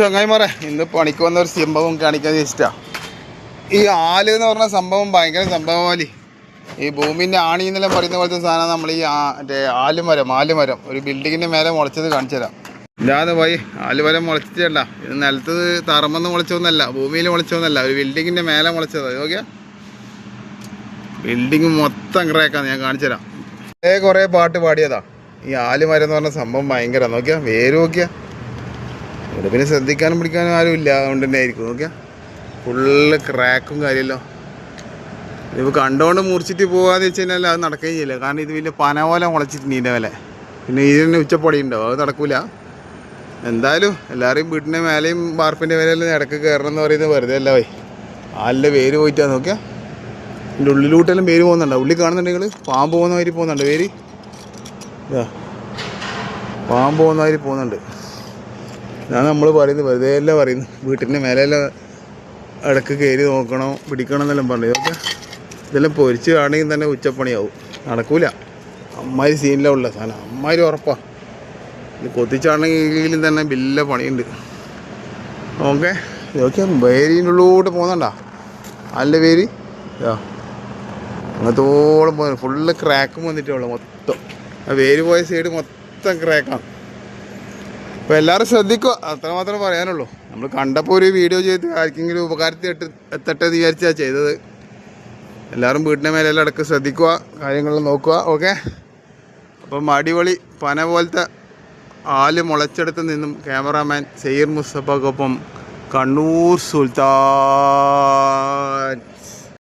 ചങ്ങായിമാരെ ഇന്ന് പണിക്ക് വന്ന ഒരു സംഭവം കാണിക്കാൻ ചോദിച്ചിട്ടാ ഈ ആൽ എന്ന് പറഞ്ഞ സംഭവം ഭയങ്കര സംഭവമാലി. ഈ ഭൂമിന്റെ ആണി എന്നെല്ലാം പറയുന്ന പോലത്തെ സാധനം നമ്മൾ ഈ മറ്റേ ആലുമരം ആലുമരം. ഒരു ബിൽഡിങ്ങിന്റെ മേലെ മുളച്ചത് കാണിച്ചു തരാം. ഇല്ലാതെ പോയി. ആലുമരം മുളച്ചിട്ടല്ല ഇത് നിലത്ത് തറമെന്ന് മുളച്ചൊന്നല്ല ഭൂമിയിൽ മുളച്ചൊന്നല്ല. ഒരു ബിൽഡിങ്ങിന്റെ മേലെ മുളച്ചത്. ഓക്കെ ബിൽഡിങ് മൊത്തം ക്രേക്കാന്ന് ഞാൻ കാണിച്ചു തരാം. കുറേ പാട്ട് പാടിയതാ. ഈ ആലുമരം എന്ന് പറഞ്ഞ സംഭവം ഭയങ്കര. നോക്കിയാ. വേര് നോക്കിയാ. ഇവിടെ പിന്നെ ശ്രദ്ധിക്കാനും പിടിക്കാനും ആരും ഇല്ല. അതുകൊണ്ട് തന്നെ ആയിരിക്കും. നോക്കിയ. ഫുള്ള് ക്രാക്കും കാര്യമല്ലോ ഇതിപ്പോൾ കണ്ടുകൊണ്ട് മുറിച്ചിട്ട് പോകാന്ന് വെച്ച് കഴിഞ്ഞാൽ അത് നടക്കുകയും ചെയ്യില്ല. കാരണം ഇത് വലിയ പന പോലെ മുളച്ചിട്ടുണ്ട് ഇതിന്റെ വില പിന്നെ ഇതിന് ഉച്ചപ്പൊടി ഉണ്ടോ അത് നടക്കൂല. എന്തായാലും എല്ലാവരെയും വീട്ടിന്റെ മേലെയും വാർപ്പിന്റെ മേലെയും ഇടയ്ക്ക് കയറണം എന്ന് പറയുന്നത് വെറുതെ അല്ല വൈ. ആലിന്റെ വേര് പോയിട്ടാ നോക്കിയാൽ എന്റെ ഉള്ളിലൂട്ടെല്ലാം വേര് പോകുന്നുണ്ടോ? ഉള്ളിൽ കാണുന്നുണ്ടെങ്കിൽ പാമ്പ് പോകുന്ന മാതിരി പോകുന്നുണ്ട് വേര് പാമ്പ് പോകുന്ന മാതിരി പോകുന്നുണ്ട്. ഞാൻ നമ്മൾ പറയുന്നത് വെറുതെ അല്ല പറയുന്നു വീട്ടിന്റെ മേലെല്ലാം ഇടയ്ക്ക് കയറി നോക്കണം പിടിക്കണം എന്നെല്ലാം പറഞ്ഞു. ഇതൊക്കെ ഇതെല്ലാം പൊരിച്ച് കാണുമെങ്കിൽ തന്നെ ഉച്ചപ്പണിയാവും. നടക്കൂല. അമ്മാതിരി സീനിലാണ് ഉള്ള സാധനം. അമ്മാതിരി ഉറപ്പാണ് ഇത് കൊത്തിച്ചാണെങ്കിലും തന്നെ വലിയ പണിയുണ്ട്. ഓക്കെ. ഇതൊക്കെ വേരിന്റെ ഉള്ളിലോട്ട് പോകുന്നുണ്ടാ നല്ല വേരി അങ്ങനത്തോളം പോകുന്നു. ഫുള്ള് ക്രാക്കും വന്നിട്ടേ ഉള്ളൂ മൊത്തം. ആ വേര് പോയ സൈഡ് മൊത്തം ക്രാക്കാണ് അപ്പോൾ എല്ലാവരും ശ്രദ്ധിക്കുക അത്രമാത്രം പറയാനുള്ളൂ. നമ്മൾ കണ്ടപ്പോൾ ഒരു വീഡിയോ ചെയ്ത് ആർക്കെങ്കിലും ഉപകാരത്തിൽ എത്തട്ടെ എന്ന് വിചാരിച്ചാണ് ചെയ്തത്. എല്ലാവരും വീടിന്റെ മേലെ ഇടയ്ക്ക് ശ്രദ്ധിക്കുക കാര്യങ്ങൾ നോക്കുക ഓക്കെ അപ്പം അടിപൊളി പന പോലത്തെ ആൽ മുളച്ചെടുത്ത് നിന്നും ക്യാമറാമാൻ സെയ്യർ മുസ്തഫക്കൊപ്പം കണ്ണൂർ സുൽത്താൻ.